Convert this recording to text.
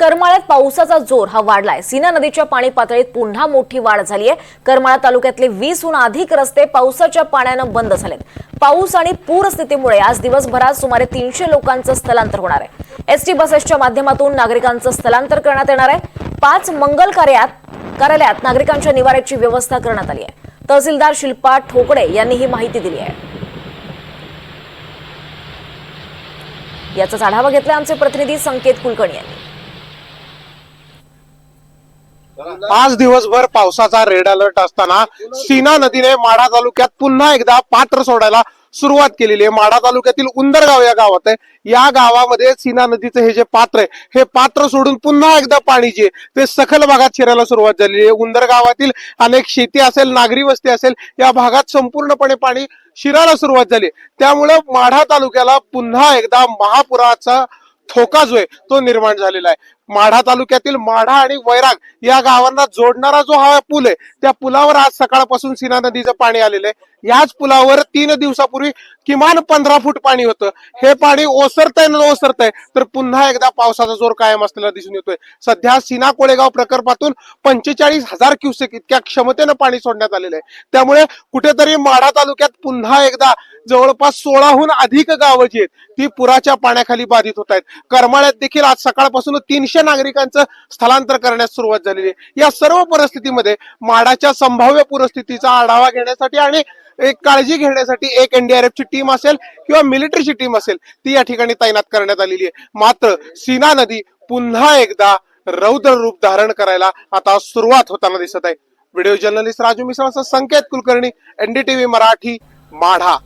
करमाळ्यात पावसाचा जोर हा वाढलाय. सीना नदीच्या पाणी पातळीत पुन्हा मोठी वाढ झाली आहे करमाळा तालुक्यातले वीसहून अधिक रस्ते पावसाच्या पाण्यानं बंद झालेत. पाऊस आणि पूरस्थितीमुळे आज दिवसभरात सुमारे तीनशे लोकांचं स्थलांतर होणार आहे. एसटी बसेसच्या माध्यमातून नागरिकांचं स्थलांतर करण्यात येणार आहे. पाच मंगल कार्यात कार्यालयात नागरिकांच्या निवाऱ्याची व्यवस्था करण्यात आली आहे. तहसीलदार शिल्पा ठोकडे यांनी ही माहिती दिली आहे. याचाच आढावा घेतला आमचे प्रतिनिधी संकेत कुलकर्णी यांनी. आज दिवसभर पावसाचा रेड अलर्ट असताना सीना नदीने माढा तालुक्यात पुन्हा एकदा पात्र सोडायला सुरुवात केलेली आहे. माढा तालुक्यातील उंदरगाव या गावात आहे. या गावामध्ये सीना नदीचं हे जे पात्र आहे हे पात्र सोडून पुन्हा एकदा पाणी जे ते सखल भागात शिरायला सुरुवात झालेली आहे. उंदरगावातील अनेक शेती असेल नागरी वस्ती असेल या भागात संपूर्णपणे पाणी शिरायला सुरुवात झाली त्यामुळे माढा तालुक्याला पुन्हा एकदा महापुराचा थोका जो आहे तो निर्माण झालेला आहे. माढा तालुक्यातील माढा आणि वैराग या गावांना जोडणारा जो हा पूल आहे त्या पुलावर आज सकाळपासून सीना नदीचं पाणी आलेलं आहे. याच पुलावर तीन दिवसापूर्वी किमान पंधरा फूट पाणी होतं. हे पाणी ओसरतंय न ओसरतंय तर पुन्हा एकदा पावसाचा जोर कायम असलेला दिसून येतोय. सध्या सीना कोळेगाव प्रकल्पातून पंचेचाळीस हजार क्युसेक इतक्या क्षमतेनं पाणी सोडण्यात आलेलं आहे. त्यामुळे कुठेतरी माढा तालुक्यात पुन्हा एकदा जवळपास सोळाहून अधिक गावं जी आहेत ती पुराच्या पाण्याखाली बाधित होत आहेत. करमाळ्यात देखील आज सकाळपासून तीनशे नागरिकांचं स्थलांतर करण्यास सुरुवात झालेली आहे. या सर्व परिस्थितीमध्ये माडाच्या संभाव्य पूरस्थितीचा आढावा घेण्यासाठी आणि एक काळजी घेण्यासाठी एक एनडीआरएफची टीम असेल किंवा मिलिटरीची टीम असेल ती या ठिकाणी तैनात करण्यात आलेली आहे. मात्र सीना नदी पुन्हा एकदा रौद्र रूप धारण करायला आता सुरुवात होताना दिसत आहे. Video journalist Raju Mishra Sanket Kulkarni NDTV Marathi Madha.